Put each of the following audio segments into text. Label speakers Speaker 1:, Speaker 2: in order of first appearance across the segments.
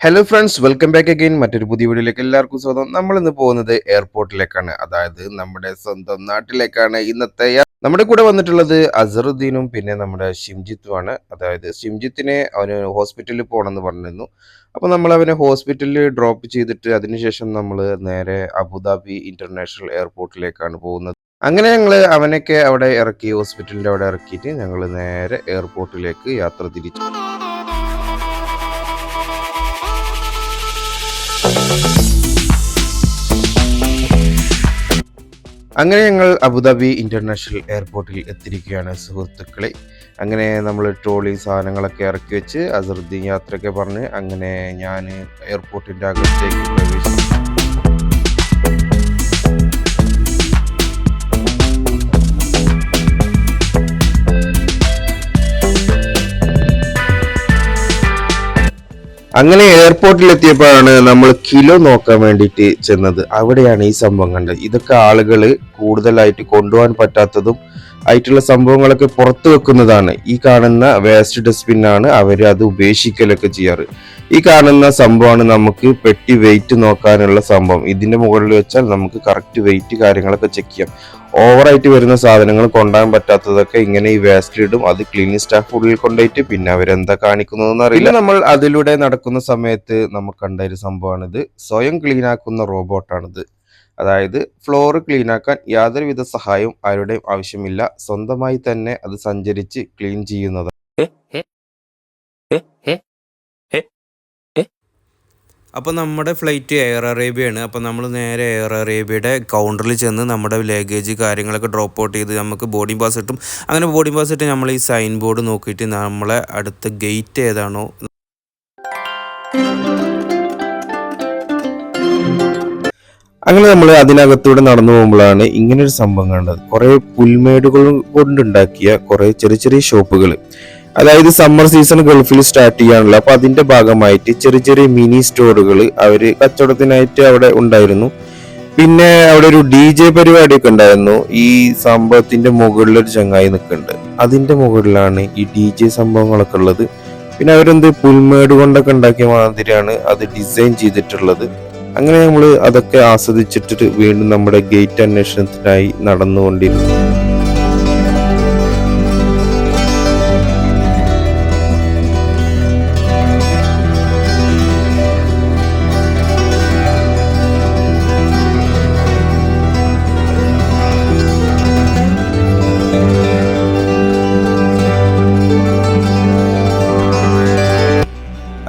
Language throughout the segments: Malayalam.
Speaker 1: Hello friends welcome back again മറ്റൊരു പുതിയ വീഡിയോയിലേക്ക് എല്ലാവർക്കും സ്വാഗതം. നമ്മൾ ഇന്ന് പോകുന്നത് എയർപോർട്ടിലേക്കാണ് അതായത് നമ്മുടെ സ്വന്തം നാട്ടിലേക്കാണ്. ഇന്നത്തെ നമ്മുടെ കൂടെ വന്നിട്ടുള്ളത് അസറുദ്ദീനും പിന്നെ നമ്മുടെ ഷിംജിത്തുമാണ് അതായത് ഷിംജിത്തിനെ അവന് ഹോസ്പിറ്റലിൽ പോകണമെന്ന് പറഞ്ഞിരുന്നു. അപ്പോൾ നമ്മൾ അവനെ ഹോസ്പിറ്റലിൽ ഡ്രോപ്പ് ചെയ്തിട്ട് അതിനുശേഷം നമ്മൾ നേരെ അബുദാബി ഇന്റർനാഷണൽ എയർപോർട്ടിലേക്കാണ് പോകുന്നത്. അങ്ങനെ ഞങ്ങൾ അവനൊക്കെ അവിടെ ഇറക്കി ഹോസ്പിറ്റലിന്റെ അവിടെ ഇറക്കിയിട്ട് ഞങ്ങൾ നേരെ എയർപോർട്ടിലേക്ക് യാത്ര തിരിച്ചു. അങ്ങനെ ഞങ്ങൾ അബുദാബി ഇന്റർനാഷണൽ എയർപോർട്ടിൽ എത്തിയിരിക്കുകയാണ് സുഹൃത്തുക്കളെ. അങ്ങനെ നമ്മൾ ട്രോളി സാധനങ്ങളൊക്കെ ഇറക്കി വെച്ച് അസറുദ്ദീൻ യാത്രയൊക്കെ പറഞ്ഞ് അങ്ങനെ ഞാൻ എയർപോർട്ടിന്റെ അകത്തേക്ക് പ്രവേശിച്ചു. അങ്ങനെ എയർപോർട്ടിൽ എത്തിയപ്പോഴാണ് നമ്മൾ കിലോ നോക്കാൻ വേണ്ടിയിട്ട് ചെന്നത്. അവിടെയാണ് ഈ സംഭവം കണ്ടത്. ഇതൊക്കെ ആളുകൾ കൂടുതലായിട്ട് കൊണ്ടുപോകാൻ പറ്റാത്തതും ആയിട്ടുള്ള സംഭവങ്ങളൊക്കെ പുറത്തു വെക്കുന്നതാണ്. ഈ കാണുന്ന വേസ്റ്റ് ഡസ്റ്റ്ബിൻ ആണ് അവർ അത് ഉപേക്ഷിക്കലൊക്കെ ചെയ്യാറ്. ഈ കാണുന്ന സംഭവമാണ് നമുക്ക് പെട്ടി വെയിറ്റ് നോക്കാനുള്ള സംഭവം. ഇതിന്റെ മുകളിൽ വെച്ചാൽ നമുക്ക് കറക്റ്റ് വെയിറ്റ് കാര്യങ്ങളൊക്കെ ചെക്ക് ചെയ്യാം. ഓവറായിട്ട് വരുന്ന സാധനങ്ങൾ കൊണ്ടുപോകാൻ പറ്റാത്തതൊക്കെ ഇങ്ങനെ ഈ വേസ്റ്റ് ഇടും. അത് ക്ലീനിങ് സ്റ്റാഫ് ഉള്ളിൽ കൊണ്ടുപോയിട്ട് പിന്നെ അവരെന്താ കാണിക്കുന്നതെന്ന് അറിയില്ല. നമ്മൾ അതിലൂടെ നടക്കുന്ന സമയത്ത് നമുക്ക് കണ്ട ഒരു സംഭവമാണിത്. സ്വയം ക്ലീൻ ആക്കുന്ന റോബോട്ടാണിത് അതായത് ഫ്ലോർ ക്ലീൻ ആക്കാൻ യാതൊരുവിധ സഹായവും ആരുടെയും ആവശ്യമില്ല. സ്വന്തമായി തന്നെ അത് സഞ്ചരിച്ച് ക്ലീൻ ചെയ്യുന്നത്.
Speaker 2: അപ്പോൾ നമ്മുടെ ഫ്ലൈറ്റ് എയർ അറേബ്യയാണ് അപ്പോൾ നമ്മൾ നേരെ എയർ അറേബ്യയുടെ കൗണ്ടറിൽ ചെന്ന് നമ്മുടെ ലഗേജ് കാര്യങ്ങളൊക്കെ ഡ്രോപ്പ് ഔട്ട് ചെയ്ത് നമുക്ക് ബോർഡിംഗ് പാസ് കിട്ടും. അങ്ങനെ ബോർഡിംഗ് പാസ് ഇട്ട് നമ്മൾ ഈ സൈൻ ബോർഡ് നോക്കിയിട്ട് നമ്മളെ അടുത്ത ഗേറ്റ് ഏതാണോ
Speaker 1: അങ്ങനെ നമ്മൾ അതിനകത്തൂടെ നടന്നു പോകുമ്പോഴാണ് ഇങ്ങനെ ഒരു സംഭവം കണ്ടത്. കുറെ പുൽമേടുകൾ കൊണ്ടുണ്ടാക്കിയ കുറെ ചെറിയ ചെറിയ ഷോപ്പുകൾ അതായത് സമ്മർ സീസൺ ഗൾഫിൽ സ്റ്റാർട്ട് ചെയ്യാനുള്ള അപ്പൊ അതിന്റെ ഭാഗമായിട്ട് ചെറിയ ചെറിയ മിനി സ്റ്റോറുകൾ അവർ കച്ചവടത്തിനായിട്ട് അവിടെ ഉണ്ടായിരുന്നു. പിന്നെ അവിടെ ഒരു ഡി ജെ പരിപാടിയൊക്കെ ഉണ്ടായിരുന്നു. ഈ സംഭവത്തിന്റെ മുകളിൽ ഒരു ചങ്ങായി നിൽക്കുന്നുണ്ട്. അതിന്റെ മുകളിലാണ് ഈ ഡി ജെ സംഭവങ്ങളൊക്കെ ഉള്ളത്. പിന്നെ അവരെന്ത് പുൽമേട് കൊണ്ടൊക്കെ ഉണ്ടാക്കിയ മാതിരിയാണ് അത് ഡിസൈൻ ചെയ്തിട്ടുള്ളത്. അങ്ങനെ നമ്മൾ അതൊക്കെ ആസ്വദിച്ചിട്ട് വീണ്ടും നമ്മുടെ ഗേറ്റ് അന്വേഷണത്തിനായി നടന്നുകൊണ്ടിരുന്നു.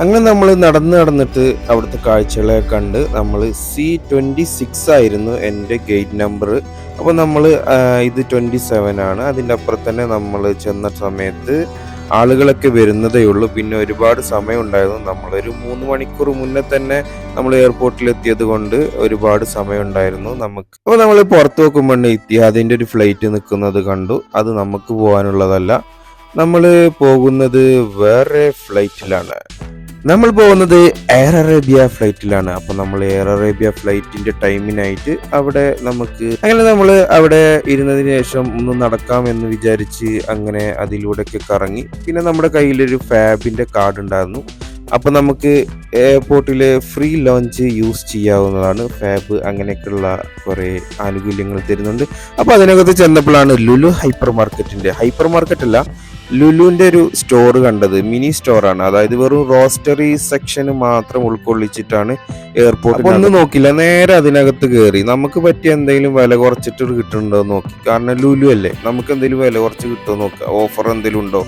Speaker 1: അങ്ങനെ നമ്മൾ നടന്ന് നടന്നിട്ട് അവിടുത്തെ കാഴ്ചകളെ കണ്ട് നമ്മൾ സി ട്വന്റി സിക്സ് ആയിരുന്നു എന്റെ ഗേറ്റ് നമ്പർ അപ്പോൾ നമ്മൾ ഇത് ട്വന്റി സെവൻ ആണ്. അതിന്റെ അപ്പുറം തന്നെ നമ്മൾ ചെന്ന സമയത്ത് ആളുകളൊക്കെ വരുന്നതേ ഉള്ളൂ. പിന്നെ ഒരുപാട് സമയം ഉണ്ടായിരുന്നു നമ്മളൊരു മൂന്ന് മണിക്കൂർ മുന്നേ തന്നെ നമ്മൾ എയർപോർട്ടിൽ എത്തിയത് കൊണ്ട് ഒരുപാട് സമയം ഉണ്ടായിരുന്നു നമുക്ക്. അപ്പോൾ നമ്മൾ പുറത്ത് നോക്കുമ്പോൾ ഇത്തിഹാദിന്റെ ഒരു ഫ്ലൈറ്റ് നിൽക്കുന്നത് കണ്ടു. അത് നമുക്ക് പോകാനുള്ളതല്ല. നമ്മൾ പോകുന്നത് വേറെ ഫ്ലൈറ്റിലാണ് നമ്മൾ പോകുന്നത് എയർ അറേബ്യ ഫ്ലൈറ്റിലാണ് അപ്പൊ നമ്മൾ എയർ അറേബ്യ ഫ്ലൈറ്റിന്റെ ടൈമിനായിട്ട് അവിടെ നമുക്ക് അങ്ങനെ നമ്മൾ അവിടെ ഇരുന്നതിന് ശേഷം ഒന്ന് നടക്കാം എന്ന് വിചാരിച്ച് അങ്ങനെ അതിലൂടെയൊക്കെ കറങ്ങി. പിന്നെ നമ്മുടെ കയ്യിലൊരു ഫാബിന്റെ കാർഡ് ഉണ്ടായിരുന്നു. അപ്പൊ നമുക്ക് എയർപോർട്ടിൽ ഫ്രീ ലോഞ്ച് യൂസ് ചെയ്യാവുന്നതാണ്. ഫാബ് അങ്ങനെയൊക്കെയുള്ള കുറെ ആനുകൂല്യങ്ങൾ തരുന്നുണ്ട്. അപ്പൊ അതിനകത്ത് ചെന്നപ്പോഴാണ് ലുലു ഹൈപ്പർ മാർക്കറ്റിന്റെ ഹൈപ്പർ മാർക്കറ്റ് അല്ല ലുലുവിന്റെ ഒരു സ്റ്റോർ കണ്ടത് മിനി സ്റ്റോറാണ് അതായത് വെറും റോസ്റ്ററി സെക്ഷന് മാത്രം ഉൾക്കൊള്ളിച്ചിട്ടാണ് എയർപോർട്ട് ഒന്നും നോക്കില്ല നേരെ അതിനകത്ത് കയറി നമുക്ക് പറ്റിയ എന്തെങ്കിലും വില കുറച്ചിട്ട് കിട്ടുന്നുണ്ടോ എന്ന് നോക്കി. കാരണം ലുലു അല്ലേ നമുക്ക് എന്തെങ്കിലും വില കുറച്ച് കിട്ടുമോ നോക്കുക. ഓഫർ എന്തെങ്കിലും ഉണ്ടോ?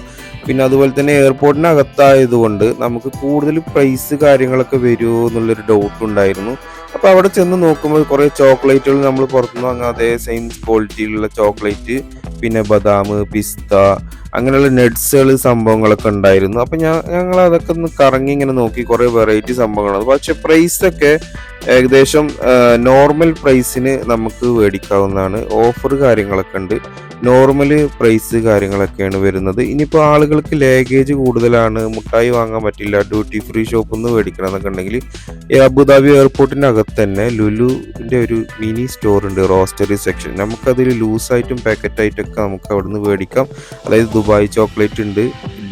Speaker 1: പിന്നെ അതുപോലെ തന്നെ എയർപോർട്ടിനകത്തായതുകൊണ്ട് നമുക്ക് കൂടുതൽ പ്രൈസ് കാര്യങ്ങളൊക്കെ വരുമോ എന്നുള്ളൊരു ഡൗട്ട് ഉണ്ടായിരുന്നു. അപ്പൊ അവിടെ ചെന്ന് നോക്കുമ്പോൾ കുറേ ചോക്ലേറ്റുകൾ നമ്മൾ പുറത്തുനിന്ന് വാങ്ങാം അതേ സെയിം ക്വാളിറ്റിയിലുള്ള ചോക്ലേറ്റ്. പിന്നെ ബദാം പിസ്ത അങ്ങനെയുള്ള നെഡ്സുകൾ സംഭവങ്ങളൊക്കെ ഉണ്ടായിരുന്നു. അപ്പൊ ഞാൻ ഞങ്ങൾ അതൊക്കെ ഒന്ന് കറങ്ങി ഇങ്ങനെ നോക്കി കുറെ വെറൈറ്റി സംഭവങ്ങളാണ്. പക്ഷെ പ്രൈസ് ഒക്കെ ഏകദേശം നോർമൽ പ്രൈസിന് നമുക്ക് മേടിക്കാവുന്നതാണ്. ഓഫർ കാര്യങ്ങളൊക്കെ ഉണ്ട്. നോർമൽ പ്രൈസ് കാര്യങ്ങളൊക്കെയാണ് വരുന്നത്. ഇനിയിപ്പോൾ ആളുകൾക്ക് ലേഗേജ് കൂടുതലാണ് മുട്ടായി വാങ്ങാൻ പറ്റില്ല ഡ്യൂട്ടി ഫ്രീ ഷോപ്പിൽ നിന്ന് മേടിക്കണം എന്നൊക്കെ ഉണ്ടെങ്കിൽ ഈ അബുദാബി എയർപോർട്ടിന്റെ അകത്ത് തന്നെ ലുലുവിന്റെ ഒരു മിനി സ്റ്റോർ ഉണ്ട് റോസ്റ്ററി സെക്ഷൻ നമുക്കതിൽ ലൂസായിട്ടും പാക്കറ്റായിട്ടൊക്കെ നമുക്ക് അവിടെ നിന്ന് മേടിക്കാം. അതായത് ദുബായ് ചോക്ലേറ്റ് ഉണ്ട്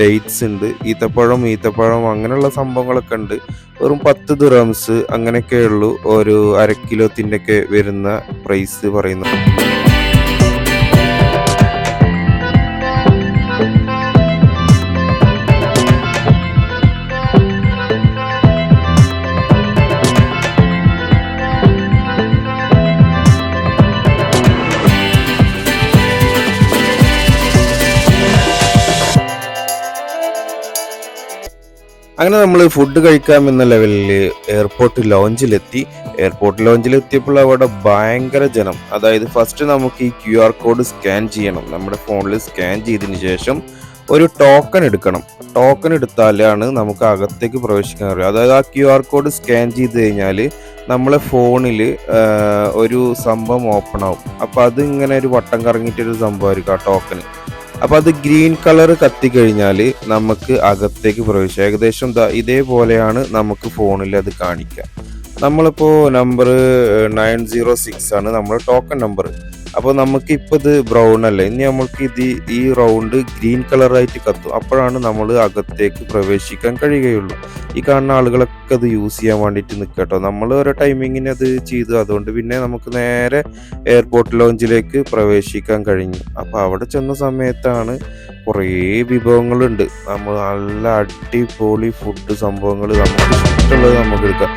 Speaker 1: ഡേറ്റ്സ് ഉണ്ട് ഈത്തപ്പഴം ഈത്തപ്പഴം അങ്ങനെയുള്ള സംഭവങ്ങളൊക്കെ ഉണ്ട്. വെറും പത്ത് ദുറാംസ് അങ്ങനെയൊക്കെ ഉള്ളൂ ഒരു അര കിലോത്തിന്റെ ഒക്കെ വരുന്ന പ്രൈസ് പറയുന്നത്. അങ്ങനെ നമ്മൾ ഫുഡ് കഴിക്കാം എന്ന ലെവലിൽ എയർപോർട്ട് ലോഞ്ചിലെത്തി എയർപോർട്ട് ലോഞ്ചിൽ ലോഞ്ചിലെത്തിയപ്പോൾ അവിടെ ഭയങ്കര ജനം. അതായത് ഫസ്റ്റ് നമുക്ക് ഈ ക്യു ആർ കോഡ് സ്കാൻ ചെയ്യണം. നമ്മുടെ ഫോണിൽ സ്കാൻ ചെയ്തതിന് ശേഷം ഒരു ടോക്കൺ എടുക്കണം. ടോക്കൺ എടുത്താലാണ് നമുക്ക് അകത്തേക്ക് പ്രവേശിക്കാൻ കഴിയും അതായത് ആ ക്യു ആർ കോഡ് സ്കാൻ ചെയ്ത് കഴിഞ്ഞാൽ നമ്മളെ ഫോണിൽ ഒരു സംഭവം ഓപ്പൺ ആവും. അപ്പോൾ അതിങ്ങനെ ഒരു വട്ടം കറങ്ങിയിട്ടൊരു സംഭവമായിരിക്കും ആ ടോക്കൺ അപ്പൊ അത് ഗ്രീൻ കളർ കത്തിക്കഴിഞ്ഞാൽ നമുക്ക് അകത്തേക്ക് പ്രവേശിക്കാം. ഏകദേശം ഇതേപോലെയാണ് നമുക്ക് ഫോണിൽ അത് കാണിക്കുക നമ്മളിപ്പോൾ നമ്പർ നയൻ സീറോ സിക്സ് ആണ് നമ്മുടെ ടോക്കൺ നമ്പർ അപ്പോൾ നമുക്ക് ഇപ്പോൾ ഇത് ബ്രൗൺ അല്ലേ? ഇനി നമ്മൾക്ക് ഇത് ഈ റൗണ്ട് ഗ്രീൻ കളറായിട്ട് കത്തും. അപ്പോഴാണ് നമ്മൾ അകത്തേക്ക് പ്രവേശിക്കാൻ കഴിയുകയുള്ളൂ. ഈ കാണുന്ന ആളുകളൊക്കെ അത് യൂസ് ചെയ്യാൻ വേണ്ടിയിട്ട് നിൽക്കട്ടോ നമ്മൾ ഓരോ ടൈമിങ്ങിന് അത് ചെയ്തു. അതുകൊണ്ട് പിന്നെ നമുക്ക് നേരെ എയർപോർട്ട് ലോഞ്ചിലേക്ക് പ്രവേശിക്കാൻ കഴിഞ്ഞു. അപ്പോൾ അവിടെ ചെന്ന സമയത്താണ് കുറേ വിഭവങ്ങളുണ്ട്. നമ്മൾ നല്ല അടിപൊളി ഫുഡ് സംഭവങ്ങൾ നമുക്ക് ഇഷ്ടമുള്ളത് നമുക്ക് എടുക്കാം.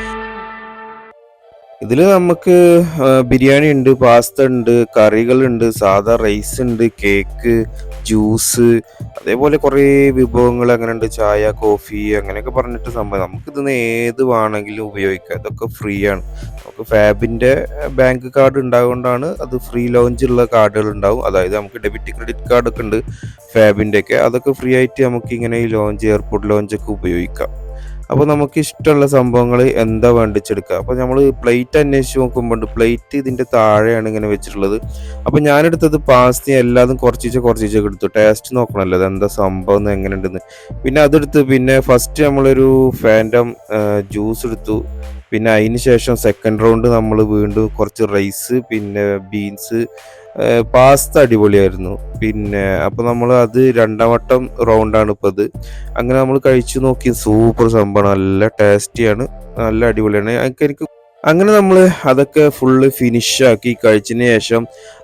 Speaker 1: ഇതിൽ നമുക്ക് ബിരിയാണി ഉണ്ട് പാസ്ത ഉണ്ട് കറികളുണ്ട് സാധാ റൈസ് ഉണ്ട് കേക്ക് ജ്യൂസ് അതേപോലെ കുറേ വിഭവങ്ങൾ അങ്ങനെ ഉണ്ട് ചായ കോഫി അങ്ങനെയൊക്കെ പറഞ്ഞിട്ട് സംഭവം. നമുക്ക് ഇതിന്ന് ഏത് വേണമെങ്കിലും ഉപയോഗിക്കാം. ഇതൊക്കെ ഫ്രീ ആണ്. നമുക്ക് ഫാബിന്റെ ബാങ്ക് കാർഡ് ഉണ്ടാകൊണ്ടാണ് അത് ഫ്രീ ലോഞ്ച് ഉള്ള കാർഡുകൾ ഉണ്ടാവും. അതായത് നമുക്ക് ഡെബിറ്റ് ക്രെഡിറ്റ് കാർഡൊക്കെ ഉണ്ട് ഫാബിന്റെ ഒക്കെ. അതൊക്കെ ഫ്രീ ആയിട്ട് നമുക്ക് ഇങ്ങനെ ഈ ലോഞ്ച് എയർപോർട്ട് ലോഞ്ച് ഒക്കെ ഉപയോഗിക്കാം. അപ്പോൾ നമുക്ക് ഇഷ്ടമുള്ള സംഭവങ്ങൾ എന്താ വേണ്ടിച്ചെടുക്കുക? അപ്പോൾ നമ്മൾ പ്ലേറ്റ് അന്വേഷിച്ച് നോക്കുമ്പോൾ പ്ലേറ്റ് ഇതിന്റെ താഴെയാണ് ഇങ്ങനെ വെച്ചിട്ടുള്ളത്. അപ്പോൾ ഞാനെടുത്തത് പാസ്തി എല്ലാതും കുറച്ചിച്ച് കുറച്ചിച്ചൊക്കെ എടുത്തു. ടേസ്റ്റ് നോക്കണമല്ലോ അത് എന്താ സംഭവം എന്ന് എങ്ങനെയുണ്ടെന്ന്. പിന്നെ അതെടുത്ത് പിന്നെ ഫസ്റ്റ് നമ്മളൊരു ഫാന്റം ജ്യൂസ് എടുത്തു. പിന്നെ അതിന് ശേഷം സെക്കൻഡ് റൗണ്ട് നമ്മൾ വീണ്ടും കുറച്ച് റൈസ് പിന്നെ ബീൻസ് പാസ്ത അടിപൊളിയായിരുന്നു. പിന്നെ അപ്പോൾ നമ്മൾ അത് രണ്ടാം വട്ടം റൗണ്ടാണ് ഇപ്പോൾ ഇത് അങ്ങനെ നമ്മൾ കഴിച്ചു നോക്കി. സൂപ്പർ സംഭവമാണ്. നല്ല ടേസ്റ്റിയാണ് നല്ല അടിപൊളിയാണ്. എനിക്ക് അങ്ങനെ നമ്മൾ അതൊക്കെ ഫുള്ള് ഫിനിഷാക്കി കഴിച്ചതിന് ശേഷം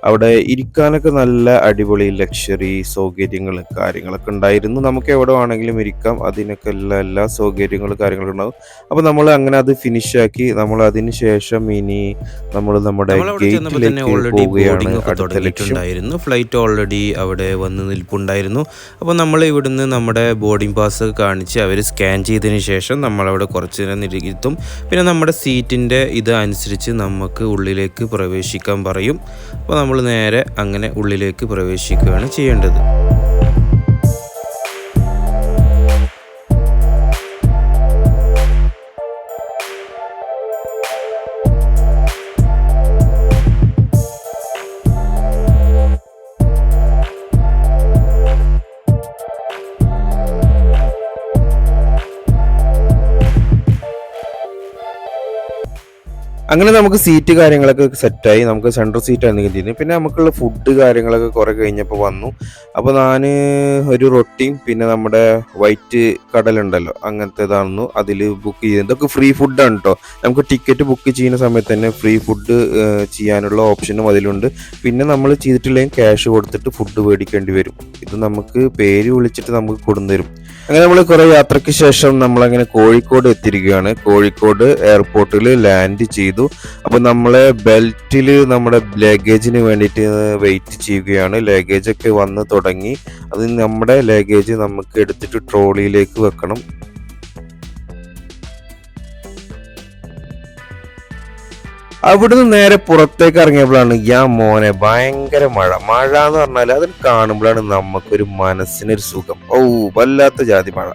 Speaker 1: അവിടെ ഇരിക്കാനൊക്കെ നല്ല അടിപൊളി ലക്ഷറി സൗകര്യങ്ങൾ കാര്യങ്ങളൊക്കെ ഉണ്ടായിരുന്നു. നമുക്ക് എവിടെ വേണമെങ്കിലും ഇരിക്കാം. അതിനൊക്കെ എല്ലാ എല്ലാ സൗകര്യങ്ങളും കാര്യങ്ങളും ഉണ്ടാവും. അപ്പോൾ നമ്മൾ അങ്ങനെ അത് ഫിനിഷ് ആക്കി നമ്മൾ അതിന് ശേഷം ഇനി നമ്മൾ നമ്മുടെ ഗേറ്റിലേക്ക് പോവുകയാണ് അടുത്ത
Speaker 2: ഫ്ലൈറ്റ് ഓൾറെഡി അവിടെ വന്ന് നിൽപ്പുണ്ടായിരുന്നു. അപ്പോൾ നമ്മൾ ഇവിടുന്ന് നമ്മുടെ ബോർഡിംഗ് പാസ് കാണിച്ച് അവർ സ്കാൻ ചെയ്തതിന് ശേഷം നമ്മളവിടെ കുറച്ച് നേരം ഇരുത്തും. പിന്നെ നമ്മുടെ സീറ്റിന്റെ ഇത് അനുസരിച്ച് നമുക്ക് ഉള്ളിലേക്ക് പ്രവേശിക്കാൻ പറയും. അപ്പോൾ നമ്മൾ നേരെ അങ്ങനെ ഉള്ളിലേക്ക് പ്രവേശിക്കുകയാണ് ചെയ്യേണ്ടത്.
Speaker 1: അങ്ങനെ നമുക്ക് സീറ്റ് കാര്യങ്ങളൊക്കെ സെറ്റായി നമുക്ക് സെൻട്രൽ ആണ് കിട്ടിയത് പിന്നെ നമുക്കുള്ള ഫുഡ് കാര്യങ്ങളൊക്കെ കുറെ കഴിഞ്ഞപ്പോൾ വന്നു. അപ്പോൾ ഞാൻ ഒരു റൊട്ടിയും പിന്നെ നമ്മുടെ വൈറ്റ് കടലുണ്ടല്ലോ അങ്ങനത്തെ ഇതാണെന്നു അതിൽ ബുക്ക് ചെയ്ത്. ഇതൊക്കെ ഫ്രീ ഫുഡാണ് കേട്ടോ നമുക്ക് ടിക്കറ്റ് ബുക്ക് ചെയ്യുന്ന സമയത്ത് തന്നെ ഫ്രീ ഫുഡ് ചെയ്യാനുള്ള ഓപ്ഷനും അതിലുണ്ട്. പിന്നെ നമ്മൾ ചെയ്തിട്ടില്ലെങ്കിൽ ക്യാഷ് കൊടുത്തിട്ട് ഫുഡ് മേടിക്കേണ്ടി വരും. ഇത് നമുക്ക് പേര് വിളിച്ചിട്ട് നമുക്ക് കൊണ്ടുതരും അങ്ങനെ നമ്മൾ കുറെ യാത്രയ്ക്ക് ശേഷം നമ്മൾ അങ്ങനെ കോഴിക്കോട് എത്തിയിരിക്കുകയാണ്. കോഴിക്കോട് എയർപോർട്ടിൽ ലാൻഡ് ചെയ്തു. അപ്പോൾ നമ്മളെ ബെൽറ്റിൽ നമ്മുടെ ലഗേജിന് വേണ്ടിയിട്ട് വെയിറ്റ് ചെയ്യുകയാണ്. ലഗേജ് ഒക്കെ വന്ന് തുടങ്ങി. അത് നമ്മുടെ ലഗേജ് നമുക്ക് എടുത്തിട്ട് ട്രോളിയിലേക്ക് വെക്കണം. അവിടുന്ന് നേരെ പുറത്തേക്ക് ഇറങ്ങിയപ്പോഴാണ് യാ മോനെ ഭയങ്കര മഴ. മഴ എന്ന് പറഞ്ഞാൽ അത് കാണുമ്പോഴാണ് നമുക്കൊരു മനസ്സിനൊരു സുഖം. ഓ വല്ലാത്ത ജാതി മഴ.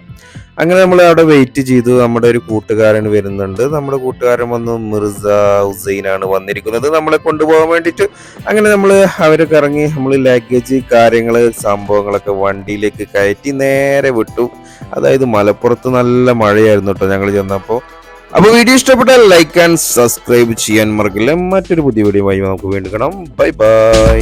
Speaker 1: അങ്ങനെ നമ്മൾ അവിടെ വെയിറ്റ് ചെയ്തു. നമ്മുടെ ഒരു കൂട്ടുകാരൻ വരുന്നുണ്ട്. നമ്മുടെ കൂട്ടുകാരൻ വന്ന് മിർസ ഹുസൈൻ ആണ് വന്നിരിക്കുന്നത്. നമ്മളെ കൊണ്ടുപോകാൻ വേണ്ടിയിട്ട് അങ്ങനെ നമ്മൾ അവരൊക്കെ ഇറങ്ങി നമ്മൾ ലഗേജ് കാര്യങ്ങൾ സംഭവങ്ങളൊക്കെ വണ്ടിയിലേക്ക് കയറ്റി നേരെ വിട്ടു. അതായത് മലപ്പുറത്ത് നല്ല മഴയായിരുന്നു കേട്ടോ ഞങ്ങൾ ചെന്നപ്പോൾ അപ്പോൾ വീഡിയോ ഇഷ്ടപ്പെട്ടാൽ ലൈക്ക് ആൻഡ് സബ്സ്ക്രൈബ് ചെയ്യാൻ മറക്കില്ല. മറ്റൊരു പുതിയ വീഡിയോ നമുക്ക് വീണ്ടും കാണാം. Bye bye